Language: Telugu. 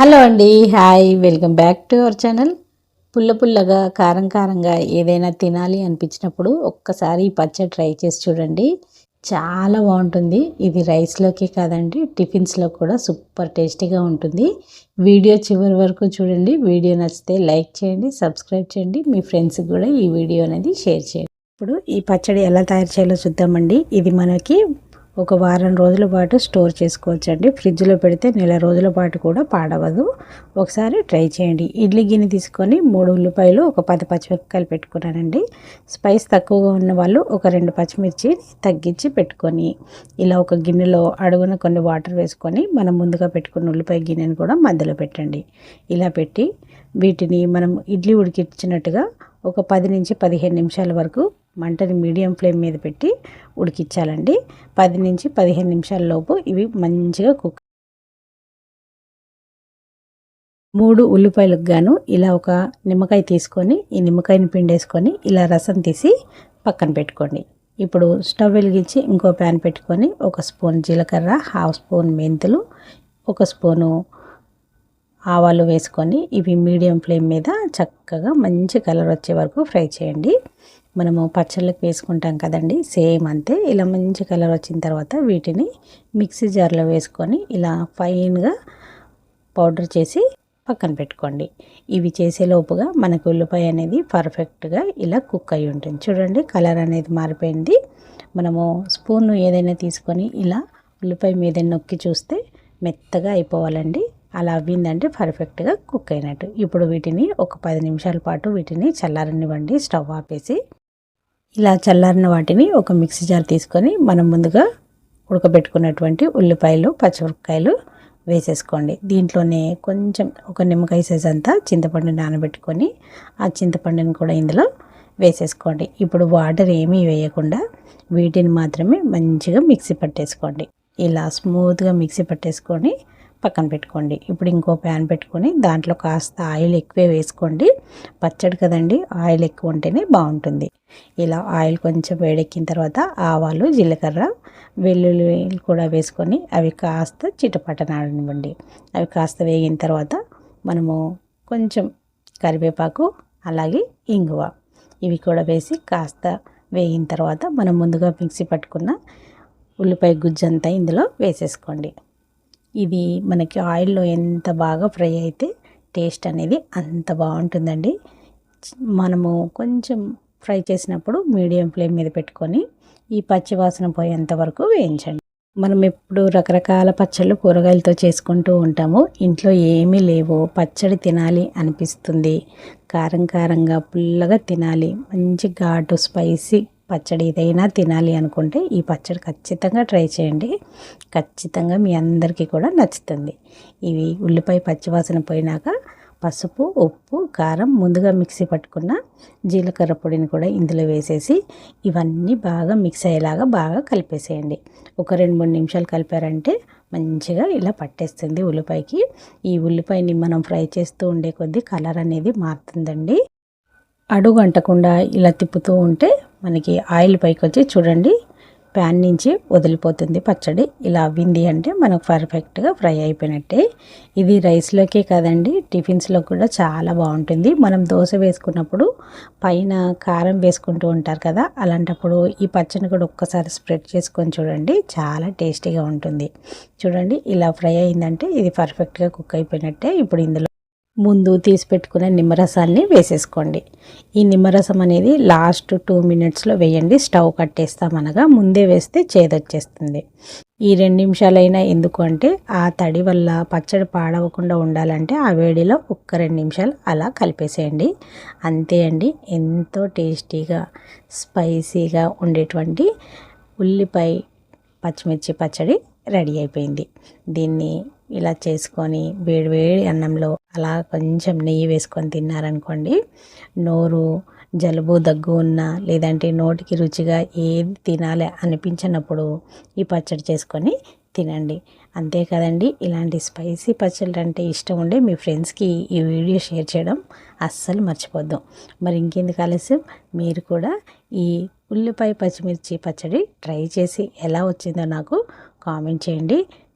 హలో అండి hi welcome back to our channel. పుల్ల పుల్లగా కారం కారంగా ఏదైనా తినాలి అనిపించినప్పుడు ఒక్కసారి ఈ పచ్చడి ట్రై చేసి చూడండి. చాలా బాగుంటుంది. ఇది రైస్లోకి కాదండి టిఫిన్స్లో కూడా సూపర్ టేస్టీగా ఉంటుంది. వీడియో చివరి వరకు చూడండి. వీడియో నచ్చితే లైక్ చేయండి సబ్స్క్రైబ్ చేయండి. మీ ఫ్రెండ్స్కి కూడా ఈ వీడియో అనేది షేర్ చేయండి. ఇప్పుడు ఈ పచ్చడి ఎలా తయారు చేయాలో చూద్దామండి. ఇది మనకి ఒక వారం రోజుల పాటు స్టోర్ చేసుకోవచ్చండి. ఫ్రిడ్జ్లో పెడితే నెల రోజుల పాటు కూడా పాడవదు. ఒకసారి ట్రై చేయండి. ఇడ్లీ గిన్నె తీసుకొని మూడు ఉల్లిపాయలు ఒక పది పచ్చిమిరపకాయలు పెట్టుకున్నానండి. స్పైస్ తక్కువగా ఉన్న వాళ్ళు ఒక రెండు పచ్చిమిర్చి తగ్గించి పెట్టుకొని ఇలా ఒక గిన్నెలో అడుగున కొన్ని వాటర్ వేసుకొని మనం ముందుగా పెట్టుకున్న ఉల్లిపాయ గిన్నెను కూడా మధ్యలో పెట్టండి. ఇలా పెట్టి వీటిని మనం ఇడ్లీ ఉడికించినట్టుగా ఒక పది నుంచి పదిహేను నిమిషాల వరకు మంటని మీడియం ఫ్లేమ్ మీద పెట్టి ఉడికించాలండి. పది నుంచి పదిహేను నిమిషాల లోపు ఇవి మంచిగా కుక్ మూడు ఉల్లిపాయలకు గాను ఇలా ఒక నిమ్మకాయ తీసుకొని ఈ నిమ్మకాయని పిండేసుకొని ఇలా రసం తీసి పక్కన పెట్టుకోండి. ఇప్పుడు స్టవ్ వెలిగించి ఇంకో ప్యాన్ పెట్టుకొని ఒక స్పూన్ జీలకర్ర హాఫ్ స్పూన్ మెంతులు ఒక స్పూను ఆవాలు వేసుకొని ఇవి మీడియం ఫ్లేమ్ మీద చక్కగా మంచి కలర్ వచ్చే వరకు ఫ్రై చేయండి. మనము పచ్చళ్ళకి వేసుకుంటాం కదండి సేమ్ అంతే. ఇలా మంచి కలర్ వచ్చిన తర్వాత వీటిని మిక్సీ జార్లో వేసుకొని ఇలా ఫైన్గా పౌడర్ చేసి పక్కన పెట్టుకోండి. ఇవి చేసేలోపుగా మనకు ఉల్లిపాయ అనేది పర్ఫెక్ట్గా ఇలా కుక్ అయి ఉంటుంది. చూడండి కలర్ అనేది మారిపోయింది. మనము స్పూన్ ఏదైనా తీసుకొని ఇలా ఉల్లిపాయ మీద నొక్కి చూస్తే మెత్తగా అయిపోవాలండి. అలా అవ్విందంటే పర్ఫెక్ట్గా కుక్ అయినట్టు ఇప్పుడు వీటిని ఒక పది నిమిషాల పాటు వీటిని చల్లారనివ్వండి స్టవ్ ఆపేసి. ఇలా చల్లారిన వాటిని ఒక మిక్సీ జార్ తీసుకొని మనం ముందుగా ఉడకబెట్టుకున్నటువంటి ఉల్లిపాయలు పచ్చిమిరపకాయలు వేసేసుకోండి. దీంట్లోనే కొంచెం ఒక నిమ్మకాయ సైజ్ అంతా చింతపండు నానబెట్టుకొని ఆ చింతపండుని కూడా ఇందులో వేసేసుకోండి. ఇప్పుడు వాటర్ ఏమీ వేయకుండా వీటిని మాత్రమే మంచిగా మిక్సీ పట్టేసుకోండి. ఇలా స్మూత్గా మిక్సీ పట్టేసుకొని పక్కన పెట్టుకోండి. ఇప్పుడు ఇంకో ప్యాన్ పెట్టుకొని దాంట్లో కాస్త ఆయిల్ ఎక్కువే వేసుకోండి. పచ్చడి కదండి ఆయిల్ ఎక్కువ ఉంటేనే బాగుంటుంది. ఇలా ఆయిల్ కొంచెం వేడెక్కిన తర్వాత ఆవాలు జీలకర్ర వెల్లుల్లి కూడా వేసుకొని అవి కాస్త చిటపట్టనాడనివ్వండి అవి కాస్త వేగిన తర్వాత మనము కొంచెం కరివేపాకు అలాగే ఇంగువ ఇవి కూడా వేసి కాస్త వేగిన తర్వాత మనం ముందుగా మిక్సీ పట్టుకున్న ఉల్లిపాయ గుజ్జంతా ఇందులో వేసేసుకోండి. ఇది మనకి ఆయిల్లో ఎంత బాగా ఫ్రై అయితే టేస్ట్ అనేది అంత బాగుంటుందండి. మనము కొంచెం ఫ్రై చేసినప్పుడు మీడియం ఫ్లేమ్ మీద పెట్టుకొని ఈ పచ్చి వాసన పోయేంత వరకు వేయించండి. మనం ఎప్పుడు రకరకాల పచ్చళ్ళు కూరగాయలతో చేసుకుంటూ ఉంటాము. ఇంట్లో ఏమీ లేవు. పచ్చడి తినాలి అనిపిస్తుంది. కారం కారంగా పుల్లగా తినాలి. మంచి ఘాటు స్పైసీ పచ్చడి ఏదైనా తినాలి అనుకుంటే ఈ పచ్చడి ఖచ్చితంగా ట్రై చేయండి. ఖచ్చితంగా మీ అందరికీ కూడా నచ్చుతుంది. ఇవి ఉల్లిపాయ పచ్చివాసన పోయినాక పసుపు ఉప్పు కారం ముందుగా మిక్సీ పట్టుకున్న జీలకర్ర పొడిని కూడా ఇందులో వేసేసి ఇవన్నీ బాగా మిక్స్ అయ్యేలాగా బాగా కలిపేసేయండి. ఒక రెండు మూడు నిమిషాలు కలిపారంటే మంచిగా ఇలా పట్టేస్తుంది ఉల్లిపాయకి. ఈ ఉల్లిపాయని మనం ఫ్రై చేస్తూ ఉండే కొద్దీ కలర్ అనేది మారుతుందండి. అడుగు అంటకుండా ఇలా తిప్పుతూ ఉంటే మనకి ఆయిల్ పైకి వచ్చి చూడండి ప్యాన్ నుంచి వదిలిపోతుంది పచ్చడి. ఇలా అవ్వింది అంటే మనకు పర్ఫెక్ట్గా ఫ్రై అయిపోయినట్టే. ఇది రైస్లోకే కాదండి టిఫిన్స్లో కూడా చాలా బాగుంటుంది. మనం దోశ వేసుకున్నప్పుడు పైన కారం వేసుకుంటూ ఉంటారు కదా అలాంటప్పుడు ఈ పచ్చని కూడా ఒక్కసారి స్ప్రెడ్ చేసుకొని చూడండి చాలా టేస్టీగా ఉంటుంది. చూడండి ఇలా ఫ్రై అయిందంటే ఇది పర్ఫెక్ట్గా కుక్ అయిపోయినట్టే. ఇప్పుడు ఇందులో ముందు తీసి పెట్టుకునే నిమ్మరసాన్ని వేసేసుకోండి. ఈ నిమ్మరసం అనేది లాస్ట్ టూ మినిట్స్లో వేయండి. స్టవ్ కట్టేస్తామనగా ముందే వేస్తే చేదొచ్చేస్తుంది. ఈ రెండు నిమిషాలైనా ఎందుకు అంటే ఆ తడి వల్ల పచ్చడి పాడవకుండా ఉండాలంటే ఆ వేడిలో ఒక్క రెండు నిమిషాలు అలా కలిపేసేయండి. అంతే అండి. ఎంతో టేస్టీగా స్పైసీగా ఉండేటువంటి ఉల్లిపాయ పచ్చిమిర్చి పచ్చడి రెడీ అయిపోయింది. దీన్ని ఇలా చేసుకొని వేడి వేడి అన్నంలో అలా కొంచెం నెయ్యి వేసుకొని తిన్నారనుకోండి నోరు జలుబు దగ్గు ఉన్నా లేదంటే నోటికి రుచిగా ఏది తినాలి అనిపించినప్పుడు ఈ పచ్చడి చేసుకొని తినండి. అంతే కదండి ఇలాంటి స్పైసీ పచ్చళ్ళు అంటే ఇష్టం ఉండే మీ ఫ్రెండ్స్కి ఈ వీడియో షేర్ చేయడం అస్సలు మర్చిపోద్దు. మరి ఇంకెందుకు ఆలస్యం? మీరు కూడా ఈ ఉల్లిపాయ పచ్చిమిర్చి పచ్చడి ట్రై చేసి ఎలా వచ్చిందో నాకు కామెంట్ చేయండి.